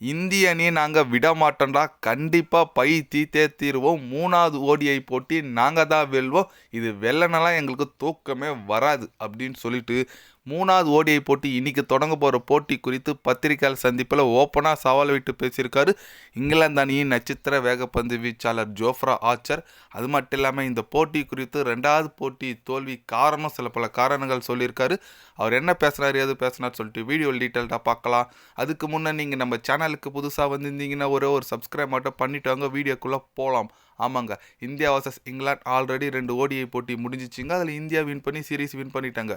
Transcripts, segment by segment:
இந்திய அணியை நாங்கள் விட மாட்டோம்டா கண்டிப்பாக பை தீத்தே தீருவோம். மூணாவது ஓடிஐ போட்டி நாங்கள் தான் வெல்வோம். இது வெல்லனெல்லாம் எங்களுக்கு தூக்கமே வராது அப்படின்னு சொல்லிட்டு மூணாவது ஓடிஐ போட்டி இன்றைக்கி தொடங்க போகிற போட்டி குறித்து பத்திரிகையாளர் சந்திப்பில் ஓப்பனாக சவால் விட்டு பேசியிருக்காரு. இங்கிலாந்து அணியின் நட்சத்திர வேகப்பந்து வீச்சாளர் ஜோஃப்ரா ஆச்சர் அது மட்டும் இல்லாமல் இந்த போட்டி குறித்து ரெண்டாவது போட்டி தோல்வி காரணம் சில பல காரணங்கள் சொல்லியிருக்காரு. அவர் என்ன பேசுனார் எது பேசுனார் சொல்லிட்டு வீடியோ டீட்டெயில்டாக பார்க்கலாம். அதுக்கு முன்னே நீங்கள் நம்ம சேனல் சேனலுக்கு புதுசாக வந்திருந்தீங்கன்னா ஒரே ஒரு சப்ஸ்கிரைப் மட்டும் பண்ணிட்டு வாங்க. வீடியோக்குள்ளே போகலாம் ஆமாங்க. இந்தியா வர்சஸ் இங்கிலாந்து ஆல்ரெடி ரெண்டு ஓடிஐ போட்டி முடிஞ்சிச்சிங்க. அதில் இந்தியா வின் பண்ணி சீரீஸ் வின் பண்ணிட்டாங்க.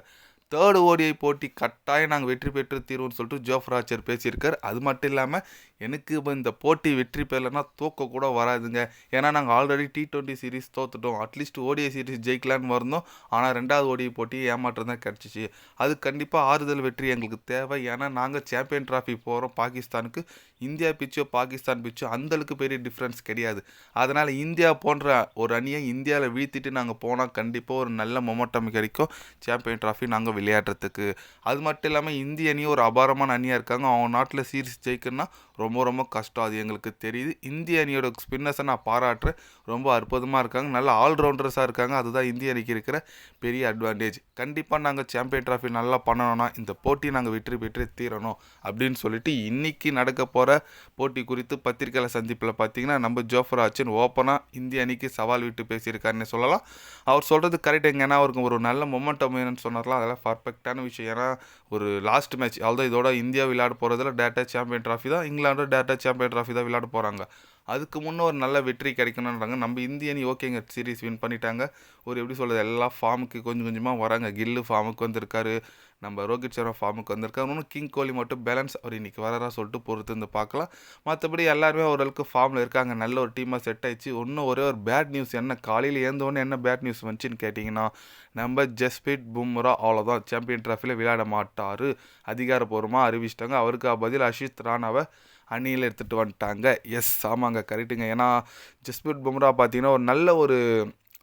தேர்டு ஓடிஐ போட்டி கட்டாயம் நாங்கள் வெற்றி பெற்று தீர்வோம்னு சொல்லிட்டு ஜோஃப்ராச்சர் பேசியிருக்கார். அது மட்டும் இல்லாமல் எனக்கு இப்போ இந்த போட்டி வெற்றி பெறலைன்னா தூக்க கூட வராதுங்க. ஏன்னா நாங்கள் ஆல்ரெடி டி டுவெண்ட்டி சீரிஸ் தோத்துட்டோம். அட்லீஸ்ட் ஓடிஐ சீரிஸ் ஜெயிக்கலான்னு வந்தோம். ஆனால் ரெண்டாவது ஓடிஐ போட்டி ஏமாற்றம் தான் கிடச்சிச்சு. அது கண்டிப்பாக ஆறுதல் வெற்றி எங்களுக்கு தேவை. ஏன்னா நாங்கள் சாம்பியன் ட்ராஃபி போகிறோம் பாகிஸ்தானுக்கு. இந்தியா பிச்சோ பாகிஸ்தான் பிச்சோ அந்தளவுக்கு பெரிய டிஃப்ரென்ஸ் கிடையாது. அதனால் இந்தியா போன்ற ஒரு அணியை இந்தியாவில் வீழ்த்திட்டு நாங்கள் போனால் கண்டிப்பாக ஒரு நல்ல மொமெண்டம் கிடைக்கும். சாம்பியன் ட்ராஃபி நாங்கள் விளையாடுறதுக்கு. அது மட்டும் இல்லாமல் இந்திய அணி ஒரு அபாரமான அணியாக இருக்காங்க. அவங்க நாட்டில் சீரிஸ் ஜெயிக்கணும்னா ரொம்ப ரொம்ப ரொம்ப கஷ்டம். அது எங்களுக்கு தெரியுது. இந்திய அணியோட ஸ்பின்னர்ஸை நான் பாராட்டுறேன். ரொம்ப அற்புதமாக இருக்காங்க. நல்ல ஆல்ரவுண்டர்ஸாக இருக்காங்க. அதுதான் இந்திய அணிக்கு இருக்கிற பெரிய அட்வான்டேஜ் கண்டிப்பாக நாங்கள் சாம்பியன் ட்ராஃபி நல்லா பண்ணணும்னா இந்த போட்டி நாங்கள் வெற்றி பெற்று தீரணும் அப்படின்னு சொல்லிட்டு இன்றைக்கி நடக்க போகிற போட்டி குறித்து பத்திரிகையாளர் சந்திப்பில் பார்த்தீங்கன்னா நம்ம ஜோஃபர் ஆச்சன் ஓப்பனாக இந்திய அணிக்கு சவால் விட்டு பேசியிருக்காருன்னு சொல்லலாம். அவர் சொல்கிறது கரெக்ட் எங்கன்னா அவருக்கு ஒரு நல்ல மொமெண்டம் வேணும்னு சொன்னார்லாம் அதெல்லாம் பர்ஃபெக்டான விஷயம். ஏன்னா ஒரு லாஸ்ட் மேட்ச் அவ்வளோ இதோட இந்தியா விளையாட போகிறதுல டேட்டா சாம்பியன் ட்ராஃபி தான் இங்கிலாந்து டேரக்டாக சாம்பியன் ட்ராஃபி தான் விளையாட போகிறாங்க அதுக்கு முன்னே ஒரு நல்ல வெற்றி கிடைக்கணுன்றாங்க நம்ம இந்திய அணி ஓகேங்க சீரிஸ் வின் பண்ணிட்டாங்க. ஒரு எப்படி சொல்கிறது எல்லா ஃபார்முக்கு கொஞ்சம் கொஞ்சமாக வராங்க. கில்லு ஃபார்முக்கு வந்திருக்காரு நம்ம ரோஹித் சர்மா ஃபார்முக்கு வந்திருக்காரு. இன்னும் கிங் கோலி மட்டும் பேலன்ஸ் அவர் இன்றைக்கி வரறா சொல்லிட்டு பொறுத்து வந்து பார்க்கலாம். மற்றபடி எல்லாருமே ஓரளவுக்கு ஃபார்மில் இருக்காங்க. நல்ல ஒரு டீமாக செட் ஆயிடுச்சு. இன்னும் ஒரே ஒரு பேட் நியூஸ் என்ன? காலையில் ஏந்தோடனே என்ன பேட் நியூஸ் வந்துச்சுன்னு கேட்டிங்கன்னா நம்ம ஜஸ்பீட் பும்ரா அவ்வளோதான் சாம்பியன் ட்ராஃபியில் விளையாட மாட்டார். அதிகாரப்பூர்வமாக அறிவிச்சிட்டாங்க. அவருக்கு பதில் அஷித் ராணாவை அணியில் எடுத்துகிட்டு வந்துட்டாங்க. எஸ் ஆமாங்க. கரெக்டுங்க ஏன்னா ஜஸ்பிரிட் பும்ரா பார்த்தீங்கன்னா ஒரு நல்ல ஒரு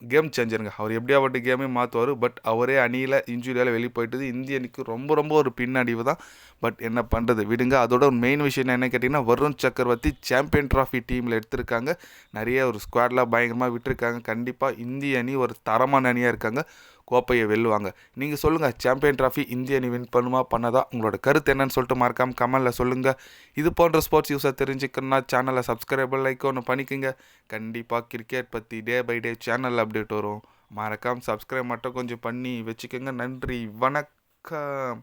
கேம் சேஞ்சருங்க அவர் எப்படியாப்பட்ட கேமே மாற்றுவார் பட் அவரே அணியில் இன்ஜுரியால் வெளியே போயிட்டது. இந்திய அணிக்கு ரொம்ப ரொம்ப ஒரு பின்னடைவு தான். பட் என்ன பண்ணுறது விடுங்க. அதோட ஒரு மெயின் விஷயம் என்ன கேட்டிங்கன்னா வருண் சக்கரவர்த்தி சாம்பியன் ட்ராஃபி டீமில் எடுத்திருக்காங்க. நிறைய ஒரு ஸ்குவாட்லாம் பயங்கரமாக விட்டுருக்காங்க. கண்டிப்பாக இந்திய அணி ஒரு தரமான அணியாக இருக்காங்க. கோப்பையை வெல்லுவாங்க. நீங்கள் சொல்லுங்கள் சாம்பியன் ட்ராஃபி இந்திய அணி வின் பண்ணுமா பண்ணதா? உங்களோட கருத்து என்னன்னு சொல்லிட்டு மறக்காம கமெண்டில் சொல்லுங்கள் இது போன்ற ஸ்போர்ட்ஸ் யூஸை தெரிஞ்சுக்கணும்னா சேனலை சப்ஸ்கிரைபர் லைக் ஒன்று பண்ணிக்கோங்க. கண்டிப்பாக கிரிக்கெட் பற்றி day by day channel update வரும். மறக்காமல் சப்ஸ்கிரைப் மட்டும் கொஞ்சம் பண்ணி வச்சுக்கோங்க. நன்றி வணக்கம்.